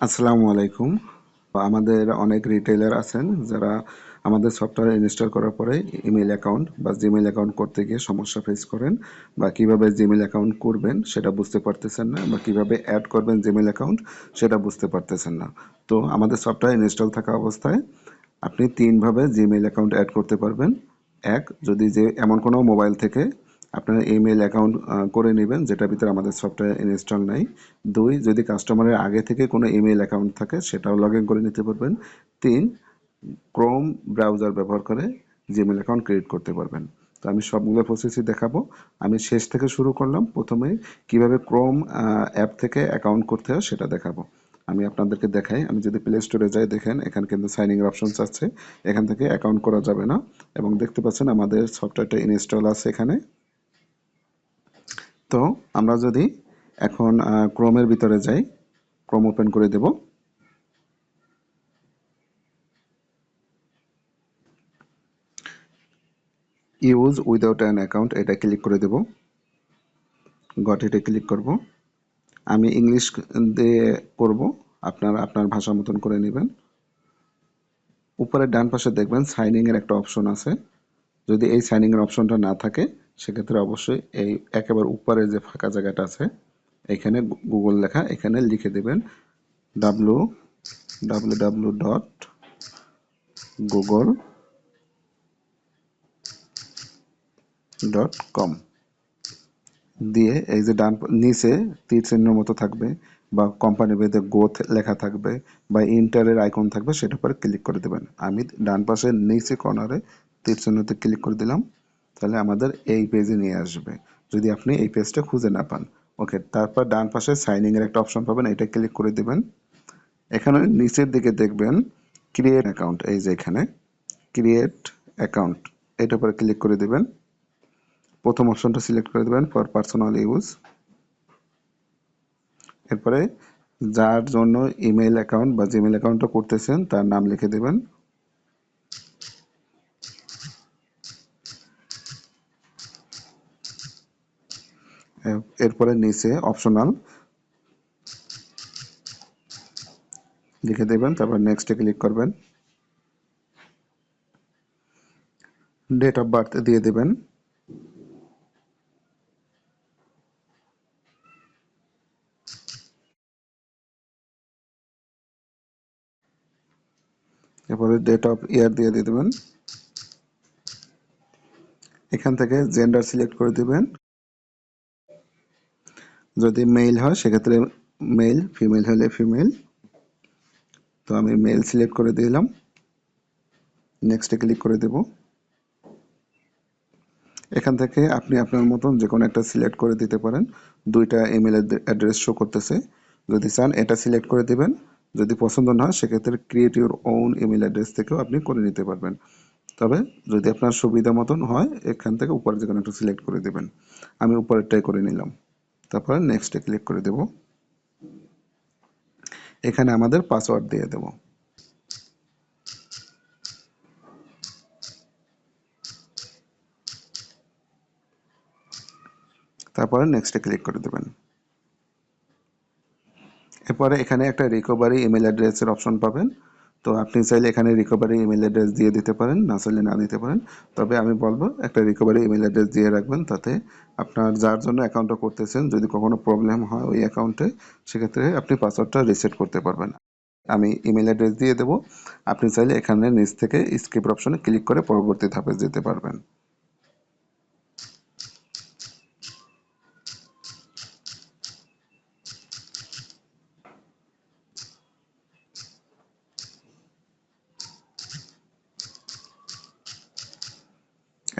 আসসালামু আলাইকুম। আমাদের অনেক রিটেলার আছেন যারা আমাদের সফটওয়্যার ইনস্টল করার পরে ইমেল অ্যাকাউন্ট বা জিমেল অ্যাকাউন্ট করতে গিয়ে সমস্যা ফেস করেন বা কীভাবে জিমেল অ্যাকাউন্ট করবেন সেটা বুঝতে পারতেছেন না বা কীভাবে অ্যাড করবেন জিমেল অ্যাকাউন্ট সেটা বুঝতে পারতেছেন না। তো আমাদের সফটওয়্যার ইনস্টল থাকা অবস্থায় আপনি তিনভাবে জিমেল অ্যাকাউন্ট অ্যাড করতে পারবেন। এক, যদি যে এমন কোনো মোবাইল থেকে আপনার ইমেল অ্যাকাউন্ট করে নেবেন, যেটার ভিতরে আমাদের সফটওয়্যার ইনস্টল নাই। দুই, যদি কাস্টমারের আগে থেকে কোনো ইমেল অ্যাকাউন্ট থাকে, সেটাও লগ করে নিতে পারবেন। তিন ক্রোম ব্রাউজার ব্যবহার করে জিমেল অ্যাকাউন্ট ক্রিয়েট করতে পারবেন। তো আমি সবগুলো প্রসেসই দেখাবো। আমি শেষ থেকে শুরু করলাম। প্রথমে কীভাবে ক্রোম অ্যাপ থেকে অ্যাকাউন্ট করতে হয় সেটা দেখাবো। আমি আপনাদেরকে দেখাই। আমি যদি প্লে স্টোরে যাই, দেখেন, এখানে কিন্তু সাইনিং অপশনস আছে। এখান থেকে অ্যাকাউন্ট করা যাবে না। এবং দেখতে পাচ্ছেন, আমাদের সফটওয়্যারটা ইনস্টল আছে এখানে। তো আমরা যদি এখন ক্রোমের ভিতরে যাই, ক্রোম ওপেন করে দেব। ইউজ উইদাউট অ্যান অ্যাকাউন্ট এটা ক্লিক করে দেব। গট এটা ক্লিক করব। আমি ইংলিশ দিয়ে করব আপনারা আপনার ভাষা মতন করে নেবেন। উপরে ডান পাশে দেখবেন সাইনিংয়ের একটা অপশন আছে। যদি এই সাইনিংয়ের অপশনটা না থাকে সেক্ষেত্রে অবশ্যই এই একেবারে উপরে যে ফাঁকা জায়গাটা আছে, এখানে গুগল লেখা, এখানে লিখে দেবেন W W W dot Google dot com. দিয়ে এই যে ডান, নিচে তীর চিহ্নের মতো থাকবে বা কোম্পানি বেদে গোথ লেখা থাকবে বা ইন্টারের আইকন থাকবে, সেটার উপরে ক্লিক করে দেবেন। আমি ডান পাশে নিচে কর্নারে তীর চিহ্নতে ক্লিক করে দিলাম। তাহলে আমাদের এই পেজে নিয়ে আসবে। যদি আপনি এই পেজটা খুঁজে না পান ওকে তারপর ডান পাশে সাইনিং এর একটা অপশন পাবেন, এটা ক্লিক করে দিবেন। এখানে নিচের দিকে দেখবেন ক্রিয়েট অ্যাকাউন্ট এই যে এখানে ক্রিয়েট অ্যাকাউন্ট এটার উপরে ক্লিক করে দিবেন। প্রথম অপশনটা সিলেক্ট করে দেবেন ফর পার্সোনাল ইউজ এরপরে যার জন্য ইমেল অ্যাকাউন্ট বা জিমেল অ্যাকাউন্টটা করতেছেন, তার নাম লিখে দেবেন। এরপরে নিচে অপশনাল লিখে দেবেন, তারপর নেক্সটে ক্লিক করবেন। ডেট অফ বার্থ দিয়ে দেবেন। এরপরে ডেট অফ ইয়ার দিয়ে দিয়ে দেবেন। এখান থেকে জেন্ডার সিলেক্ট করে দিবেন। যদি মেল হয়, সেক্ষেত্রে মেল ফিমেল হলে ফিমেল তো আমি মেল সিলেক্ট করে দিলাম। নেক্সটে ক্লিক করে দেব। এখান থেকে আপনি আপনার মতন যে কোনো একটা সিলেক্ট করে দিতে পারেন। দুইটা ইমেল অ্যাড্রেস শো করতেছে। যদি চান এটা সিলেক্ট করে দিবেন। যদি পছন্দ না হয়, সেক্ষেত্রে create your own email address থেকেও আপনি করে নিতে পারবেন। তবে যদি আপনার সুবিধা মতন হয়, এখান থেকে উপরে যে কোনো একটা সিলেক্ট করে দেবেন। আমি উপরেরটাই করে নিলাম। তারপরে নেক্সটে ক্লিক করে দেব। এখানে আমাদের পাসওয়ার্ড দিয়ে দেব। তারপরে নেক্সটে ক্লিক করে দেবেন। এরপরে এখানে একটা রিকভারি ইমেল অ্যাড্রেসের অপশন পাবেন। তো আপনি চাইলে এখানে রিকভারি ইমেল অ্যাড্রেস দিয়ে দিতে পারেন, না চাইলে না দিতে পারেন। তবে আমি বলব, একটা রিকভারি ইমেল অ্যাড্রেস দিয়ে রাখবেন তাতে আপনার যার জন্য অ্যাকাউন্টটা করতেছেন, যদি কখনো প্রবলেম হয় ওই অ্যাকাউন্টে সেক্ষেত্রে আপনি পাসওয়ার্ডটা রিসেট করতে পারবেন। আমি ইমেল অ্যাড্রেস দিয়ে দেবো। আপনি চাইলে এখানে নিচ থেকে স্কিপ অপশনে ক্লিক করে পরবর্তী ধাপে যেতে পারবেন।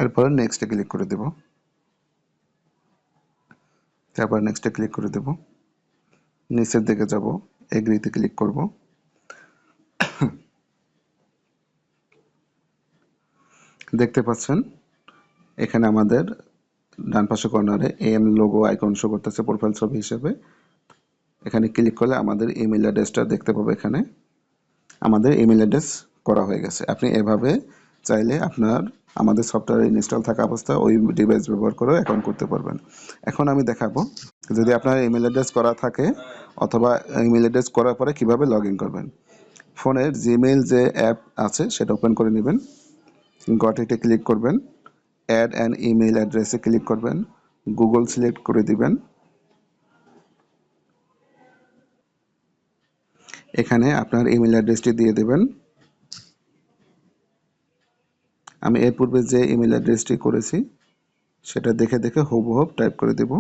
এরপর নেক্সটে ক্লিক করে দেব। তারপর নেক্সটে ক্লিক করে দেব। নিচের দিকে যাব এগ্রিতে ক্লিক করব। দেখতে পাচ্ছেন, এখানে আমাদের ডান পাশে কর্নারে এম লোগো আইকন শো করতেছে প্রোফাইল ছবি হিসেবে। এখানে ক্লিক করলে আমাদের ইমেল অ্যাড্রেসটা দেখতে পাবো এখানে। আমাদের ইমেল অ্যাড্রেস করা হয়ে গেছে। আপনি এভাবে চাইলে আপনার আমাদের সফটওয়্যার ইনস্টল থাকা অবস্থায় ওই ডিভাইস ব্যবহার করে অ্যাকাউন্ট করতে পারবেন। এখন আমি দেখাবো, যদি আপনার ইমেল অ্যাড্রেস করা থাকে অথবা ইমেল অ্যাড্রেস করার পরে কীভাবে লগ ইন করবেন। ফোনের জিমেইল যে অ্যাপ আছে সেটা ওপেন করে নেবেন গট ইটে ক্লিক করবেন অ্যাড অ্যান্ড ইমেল অ্যাড্রেসে ক্লিক করবেন গুগল সিলেক্ট করে দিবেন। এখানে আপনার ইমেল অ্যাড্রেসটি দিয়ে দেবেন। আমি এর পূর্বে যে ইমেল অ্যাড্রেসটি করেছি, সেটা দেখে দেখে হুবহুব টাইপ করে দেব।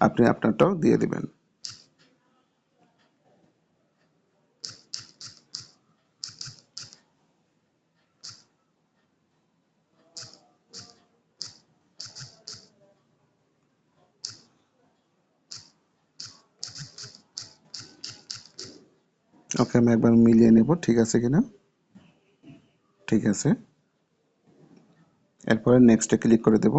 আপনি আপনারটাও দিয়ে দিবেন। ওকে, আমি একবার মিলিয়ে নেব, ঠিক আছে কিনা? ঠিক আছে। এরপরে নেক্সটে ক্লিক করে দেব।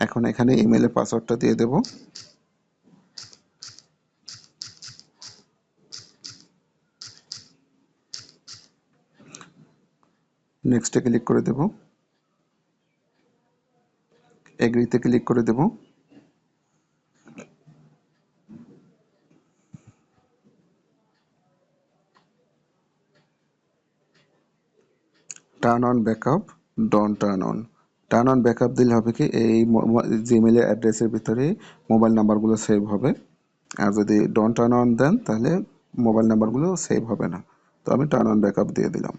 এখন এখানে ইমেলের পাসওয়ার্ডটা দিয়ে দেব। নেক্সটে ক্লিক করে দেব। এগ্রিতে ক্লিক করে দেব। Turn on backup done turn on turn on backup দিলে হবে কি, এই জিমেলের অ্যাড্রেসের ভিতরে মোবাইল নাম্বারগুলো সেভ হবে। আর যদি ডন টার্ন অন দেন, তাহলে মোবাইল নাম্বারগুলো সেভ হবে না। তো আমি টার্ন অন ব্যাকআপ দিয়ে দিলাম।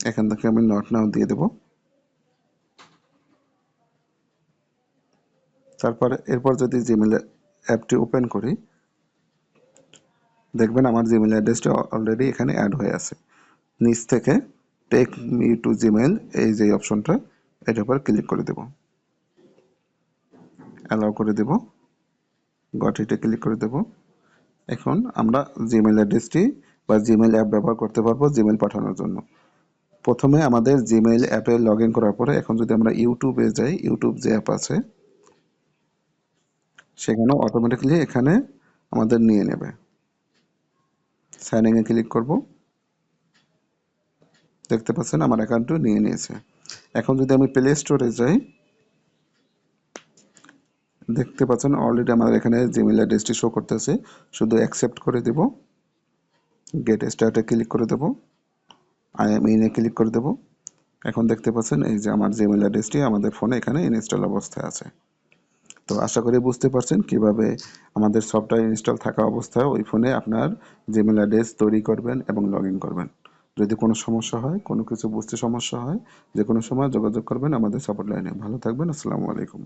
এখান থেকে আমি নট নাও দিয়ে দেব। তারপরে, এরপর যদি জিমেল অ্যাপটি ওপেন করি, দেখবেন আমার জিমেল অ্যাড্রেসটা অলরেডি এখানে অ্যাড হয়ে আছে। নিচ থেকে টেক মি টু জিমেল এই যে অপশনটা এটার উপর ক্লিক করে দেব। অ্যালাউ করে দেব। গট ইটে ক্লিক করে দেব। এখন আমরা জিমেল অ্যাড্রেসটি বা জিমেল অ্যাপ ব্যবহার করতে পারব জিমেল পাঠানোর জন্য। প্রথমে আমাদের জিমেইল অ্যাপে লগ ইন করার পরে এখন যদি আমরা ইউটিউবে যাই ইউটিউব যে অ্যাপ আছে সেখানে অটোমেটিকলি এখানে আমাদের নিয়ে নেবে। সাইন ইনে ক্লিক করব। দেখতে পাচ্ছেন, আমার অ্যাকাউন্টও নিয়ে নিয়েছে। এখন যদি আমি প্লে স্টোরে যাই, দেখতে পাচ্ছেন অলরেডি আমাদের এখানে জিমেল অ্যাড্রেসটি শো করতেছে। শুধু অ্যাকসেপ্ট করে দেব। গেট স্টার্টে ক্লিক করে দেব। আই এম ইনে ক্লিক করে দেব। এখন দেখতে পাচ্ছেন, এই যে আমার জিমেল অ্যাড্রেসটি আমাদের ফোনে এখানে ইনস্টল অবস্থায় আছে। তো আশা করি বুঝতে পারছেন কীভাবে আমাদের সফটওয়্যার ইনস্টল থাকা অবস্থায় ওই ফোনে আপনার জিমেল অ্যাড্রেস তৈরি করবেন এবং লগ করবেন। যদি কোনো সমস্যা হয়, কোনো কিছু বুঝতে সমস্যা হয় যে কোনো সময় যোগাযোগ করবেন আমাদের সাপোর্ট লাইনে ভালো থাকবেন, আসসালামু আলাইকুম।